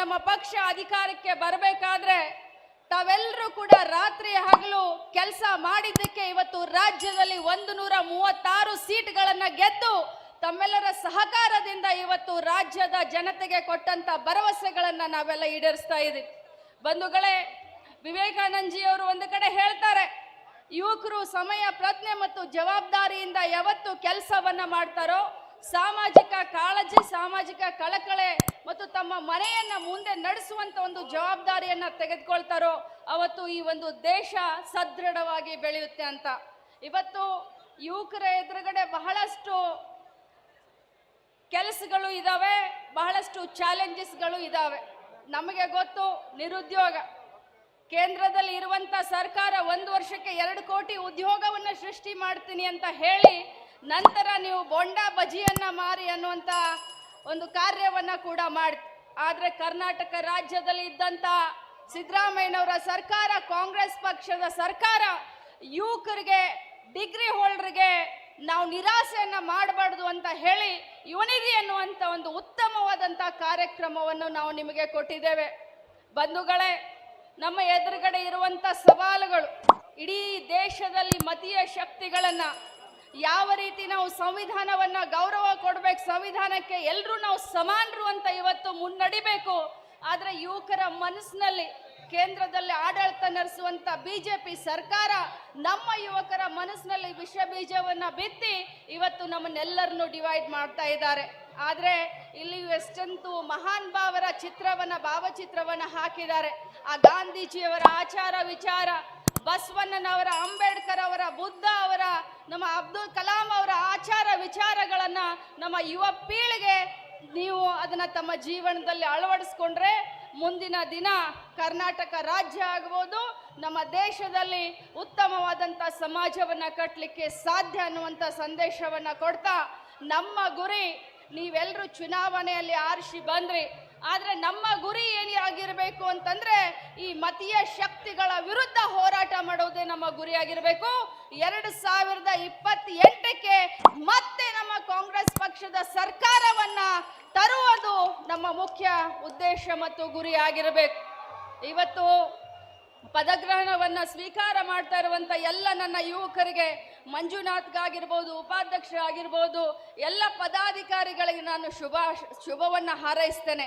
ನಮ್ಮ ಪಕ್ಷ ಅಧಿಕಾರಕ್ಕೆ ಬರಬೇಕಾದ್ರೆ ತಾವೆಲ್ಲರೂ ಕೂಡ ರಾತ್ರಿ ಹಗಲು ಕೆಲಸ ಮಾಡಿದ್ದಕ್ಕೆ ಇವತ್ತು ರಾಜ್ಯದಲ್ಲಿ ಒಂದು ನೂರ ಮೂವತ್ತಾರು ಸೀಟ್ಗಳನ್ನ ಗೆದ್ದು ತಮ್ಮೆಲ್ಲರ ಸಹಕಾರದಿಂದ ಇವತ್ತು ರಾಜ್ಯದ ಜನತೆಗೆ ಕೊಟ್ಟಂತ ಭರವಸೆಗಳನ್ನ ನಾವೆಲ್ಲ ಈಡೇರಿಸ್ತಾ ಇದ್ದೀವಿ ಬಂಧುಗಳೇ ವಿವೇಕಾನಂದಜಿ ಅವರು ಒಂದು ಕಡೆ ಹೇಳ್ತಾರೆ, ಯುವಕರು ಸಮಯ, ಪ್ರಜ್ಞೆ ಮತ್ತು ಜವಾಬ್ದಾರಿಯಿಂದ ಯಾವತ್ತು ಕೆಲಸವನ್ನ ಮಾಡ್ತಾರೋ ಸಾಮಾಜಿಕ ಕಾಳಜಿ, ಸಾಮಾಜಿಕ ಕಳಕಳೆ ಮತ್ತು ತಮ್ಮ ಮನೆಯನ್ನ ಮುಂದೆ ನಡೆಸುವಂತ ಒಂದು ಜವಾಬ್ದಾರಿಯನ್ನ ತೆಗೆದುಕೊಳ್ತಾರೋ ಅವತ್ತು ಈ ಒಂದು ದೇಶ ಸದೃಢವಾಗಿ ಬೆಳೆಯುತ್ತೆ ಅಂತ. ಇವತ್ತು ಯುವಕರ ಎದುರುಗಡೆ ಬಹಳಷ್ಟು ಕೆಲಸಗಳು ಇದಾವೆ, ಬಹಳಷ್ಟು ಚಾಲೆಂಜಸ್ಗಳು ಇದಾವೆ. ನಮಗೆ ಗೊತ್ತು, ನಿರುದ್ಯೋಗ. ಕೇಂದ್ರದಲ್ಲಿ ಇರುವಂತ ಸರ್ಕಾರ ಒಂದು ವರ್ಷಕ್ಕೆ ಎರಡು ಕೋಟಿ ಉದ್ಯೋಗವನ್ನು ಸೃಷ್ಟಿ ಮಾಡ್ತೀನಿ ಅಂತ ಹೇಳಿ ನಂತರ ನೀವು ಬೊಂಡ ಬಜಿಯನ್ನ ಮಾರಿ ಅನ್ನುವಂತ ಒಂದು ಕಾರ್ಯವನ್ನ ಕೂಡ ಮಾಡಿ. ಆದ್ರೆ ಕರ್ನಾಟಕ ರಾಜ್ಯದಲ್ಲಿ ಇದ್ದಂತ ಸಿದ್ದರಾಮಯ್ಯನವರ ಸರ್ಕಾರ, ಕಾಂಗ್ರೆಸ್ ಪಕ್ಷದ ಸರ್ಕಾರ, ಯುವಕರಿಗೆ, ಡಿಗ್ರಿ ಹೋಲ್ಡರ್ಗೆ ನಾವು ನಿರಾಸೆಯನ್ನ ಮಾಡಬಾರ್ದು ಅಂತ ಹೇಳಿ ಯುವನಿಧಿ ಅನ್ನುವಂಥ ಒಂದು ಉತ್ತಮವಾದಂಥ ಕಾರ್ಯಕ್ರಮವನ್ನು ನಾವು ನಿಮಗೆ ಕೊಟ್ಟಿದ್ದೇವೆ. ಬಂಧುಗಳೇ, ನಮ್ಮ ಎದುರುಗಡೆ ಇರುವಂತ ಸವಾಲುಗಳು, ಇಡೀ ದೇಶದಲ್ಲಿ ಮತೀಯ ಶಕ್ತಿಗಳನ್ನ ಯಾವ ರೀತಿ ನಾವು ಸಂವಿಧಾನವನ್ನ ಗೌರವ ಕೊಡ್ಬೇಕು, ಸಂವಿಧಾನಕ್ಕೆ ಎಲ್ಲರೂ ನಾವು ಸಮಾನರು ಅಂತ ಇವತ್ತು ಮುನ್ನಡಿಬೇಕು. ಆದ್ರೆ ಯುವಕರ ಮನಸ್ಸಿನಲ್ಲಿ, ಕೇಂದ್ರದಲ್ಲಿ ಆಡಳಿತ ನಡೆಸುವಂತ ಬಿಜೆಪಿ ಸರ್ಕಾರ ನಮ್ಮ ಯುವಕರ ಮನಸ್ಸಿನಲ್ಲಿ ವಿಷ ಬೀಜವನ್ನ ಬಿತ್ತಿ ಇವತ್ತು ನಮ್ಮನ್ನೆಲ್ಲರನ್ನು ಡಿವೈಡ್ ಮಾಡ್ತಾ ಇದ್ದಾರೆ. ಆದ್ರೆ ಇಲ್ಲಿ ಎಷ್ಟಂತೂ ಮಹಾನ್ ಭಾವರ ಚಿತ್ರವನ್ನ, ಭಾವಚಿತ್ರವನ್ನ ಹಾಕಿದ್ದಾರೆ. ಆ ಗಾಂಧೀಜಿಯವರ ಆಚಾರ ವಿಚಾರ ಬಸವಣ್ಣನವರ, ಅಂಬೇಡ್ಕರ್ ಅವರ, ಬುದ್ಧ ಅವರ, ನಮ್ಮ ಅಬ್ದುಲ್ ಕಲಾಂ ಅವರ ಆಚಾರ ವಿಚಾರಗಳನ್ನು ನಮ್ಮ ಯುವ ಪೀಳಿಗೆ ನೀವು ಅದನ್ನ ತಮ್ಮ ಜೀವನದಲ್ಲಿ ಅಳವಡಿಸ್ಕೊಂಡ್ರೆ ಮುಂದಿನ ದಿನ ಕರ್ನಾಟಕ ರಾಜ್ಯ ಆಗ್ಬೋದು, ನಮ್ಮ ದೇಶದಲ್ಲಿ ಉತ್ತಮವಾದಂಥ ಸಮಾಜವನ್ನ ಕಟ್ಟಲಿಕ್ಕೆ ಸಾಧ್ಯ ಅನ್ನುವಂಥ ಸಂದೇಶವನ್ನ ಕೊಡ್ತಾ ನಮ್ಮ ಗುರಿ ನೀವೆಲ್ಲರೂ ಚುನಾವಣೆಯಲ್ಲಿ ಆರಿಸಿ ಬಂದ್ರಿ. ಆದರೆ ನಮ್ಮ ಗುರಿ ಏನಾಗಿರಬೇಕು ಅಂತಂದ್ರೆ ಈ ಮತೀಯ ಶಕ್ತಿಗಳ ವಿರುದ್ಧ ಹೋರಾಟ ಮಾಡುವುದೇ ನಮ್ಮ ಗುರಿಯಾಗಿರಬೇಕು. ಎರಡು ಸಾವಿರದ ಇಪ್ಪತ್ತೆಂಟಕ್ಕೆ ಮತ್ತೆ ನಮ್ಮ ಕಾಂಗ್ರೆಸ್ ಪಕ್ಷದ ಸರ್ಕಾರವನ್ನ ತರುವುದು ನಮ್ಮ ಮುಖ್ಯ ಉದ್ದೇಶ ಮತ್ತು ಗುರಿ ಆಗಿರಬೇಕು. ಇವತ್ತು ಪದಗ್ರಹಣವನ್ನ ಸ್ವೀಕಾರ ಮಾಡ್ತಾ ಇರುವಂಥ ಎಲ್ಲ ನನ್ನ ಯುವಕರಿಗೆ ಮಂಜುನಾಥ್ಗಾಗಿರ್ಬೋದು ಉಪಾಧ್ಯಕ್ಷ ಆಗಿರ್ಬೋದು ಎಲ್ಲ ಪದಾಧಿಕಾರಿಗಳಿಗೆ ನಾನು ಶುಭ, ಶುಭವನ್ನ ಹಾರೈಸ್ತೇನೆ.